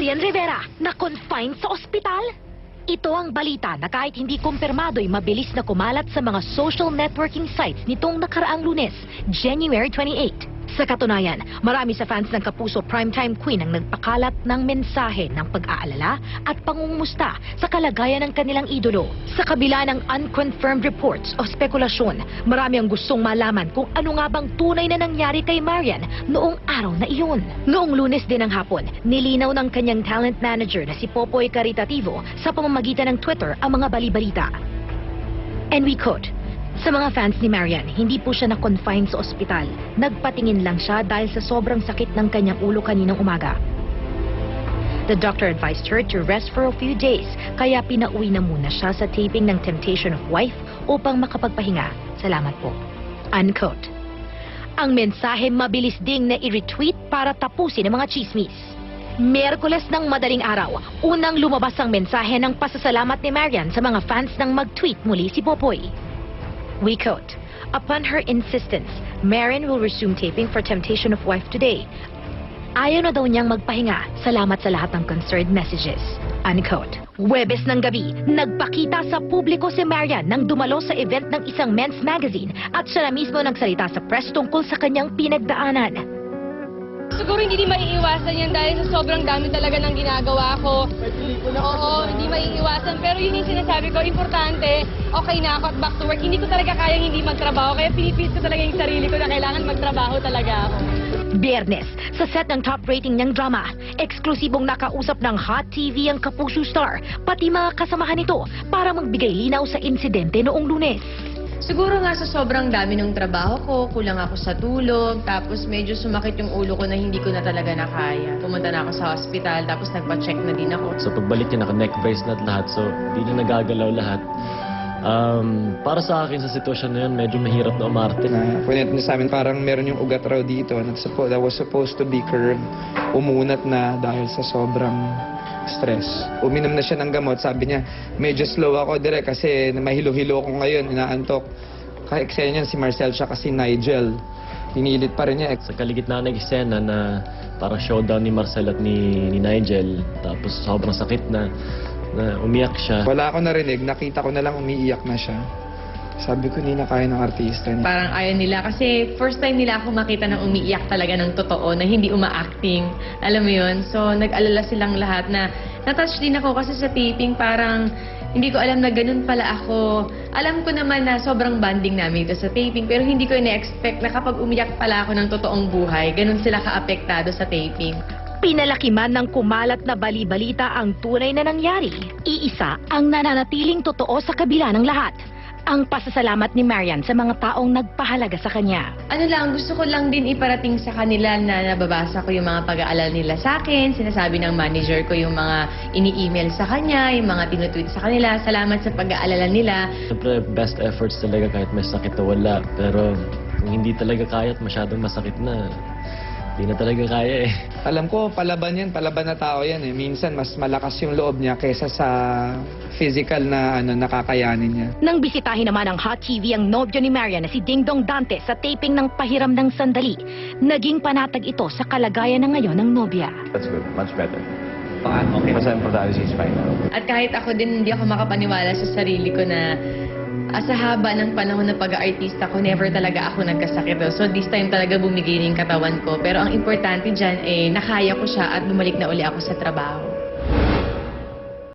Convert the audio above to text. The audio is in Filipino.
Marian Rivera na confined sa ospital? Ito ang balita na kahit hindi kumpirmado'y mabilis na kumalat sa mga social networking sites nitong nakaraang lunes, January 28. Sa katunayan, marami sa fans ng Kapuso Primetime Queen ang nagpakalat ng mensahe ng pag-aalala at pangungumusta sa kalagayan ng kanilang idolo. Sa kabila ng unconfirmed reports o spekulasyon, marami ang gustong malaman kung ano nga bang tunay na nangyari kay Marian noong araw na iyon. Noong lunes din ng hapon, nilinaw ng kanyang talent manager na si Popoy Caritativo sa pamamagitan ng Twitter ang mga balibalita. And we quote, sa mga fans ni Marian, hindi po siya na-confine sa ospital. Nagpatingin lang siya dahil sa sobrang sakit ng kanyang ulo kaninang umaga. The doctor advised her to rest for a few days, kaya pinauwi na muna siya sa taping ng Temptation of Wife upang makapagpahinga. Salamat po. Unquote. Ang mensahe mabilis ding na i-retweet para tapusin ang mga chismis. Merkules ng madaling araw, unang lumabas ang mensahe ng pasasalamat ni Marian sa mga fans nang mag-tweet muli si Popoy. We quote, Upon her insistence, Marian will resume taping for Temptation of Wife today. Ayaw na daw niyang magpahinga. Salamat sa lahat ng concerned messages. Unquote. Webes ng gabi, nagpakita sa publiko si Marian nang dumalo sa event ng isang men's magazine at siya na mismo nagsalita sa press tungkol sa kanyang pinagdaanan. Siguro hindi din maiiwasan yan dahil sa sobrang dami talaga ng ginagawa ko. Oo, hindi maiiwasan. Pero yun yung sinasabi ko, importante, okay na ako at back to work. Hindi ko talaga kayang hindi magtrabaho. Kaya pinipis ko talaga yung sarili ko na kailangan magtrabaho talaga ako. Biyernes, sa set ng top rating niyang drama, eksklusibong nakausap ng Hot TV ang Kapuso star, pati mga kasamahan nito para magbigay linaw sa insidente noong lunes. Siguro nga sa sobrang dami ng trabaho ko, kulang ako sa tulog, tapos medyo sumakit yung ulo ko na hindi ko na talaga nakaya. Pumunta na ako sa hospital, tapos nagpa-check na din ako. Sa pagbalik niya, naka-neck brace na at lahat. So, hindi na nagagalaw lahat. Um, para sa akin, sa sitwasyon na yun, medyo mahirap na umarte. na punet niya sa amin parang meron yung ugat raw dito na suppo, that was supposed to be curved umunat na dahil sa sobrang stress. Uminom na siya ng gamot, sabi niya, medyo slow ako dire kasi mahilo-hilo ako ngayon, inaantok. Kaya eksena niyan si Marcel siya kasi Nigel. Pinilit pa rin niya. Sa kaligitnaan ng eksena na parang showdown ni Marcel at ni, ni Nigel. Tapos sobrang sakit na, na umiyak siya. Wala ako narinig, nakita ko na lang umiiyak na siya. Sabi ko, hindi na kaya ng artista niya. Parang ayaw nila kasi first time nila ako makita na umiiyak talaga ng totoo, na hindi uma-acting. Alam mo yun? So, nag-alala silang lahat na natouch din ako kasi sa taping parang hindi ko alam na ganun pala ako. Alam ko naman na sobrang banding namin ito sa taping pero hindi ko na-expect na kapag umiyak pala ako ng totoong buhay, ganun sila ka-apektado sa taping. Pinalaki man ng kumalat na bali-balita ang tunay na nangyari. Iisa ang nananatiling totoo sa kabila ng lahat. Ang pasasalamat ni Marian sa mga taong nagpahalaga sa kanya. Ano lang, gusto ko lang din iparating sa kanila na nababasa ko yung mga pag-aalala nila sa akin. Sinasabi ng manager ko yung mga ini-email sa kanya, yung mga tinutweet sa kanila. Salamat sa pag-aalala nila. Siyempre, best efforts talaga kahit may sakit o wala. Pero kung hindi talaga kaya at masyadong masakit na, hindi na talaga kaya eh. Alam ko, palaban yan, palaban na tao yan eh. Minsan, mas malakas yung loob niya kaysa sa physical na ano, nakakayanin niya. Nang bisitahin naman ng Hot TV ang nobyo ni Marian na si Ding Dong Dante sa taping ng Pahiram ng Sandali, naging panatag ito sa kalagayan na ngayon ng nobya. That's good. Much better. Okay. Basta importante she's fine. At kahit ako din hindi ako makapaniwala sa sarili ko na ah, sa haba ng panahon na pag-aartista ko, never talaga ako nagkasakit. So this time talaga bumigay na yung katawan ko. Pero ang importante dyan, eh, nakaya ko siya at bumalik na uli ako sa trabaho.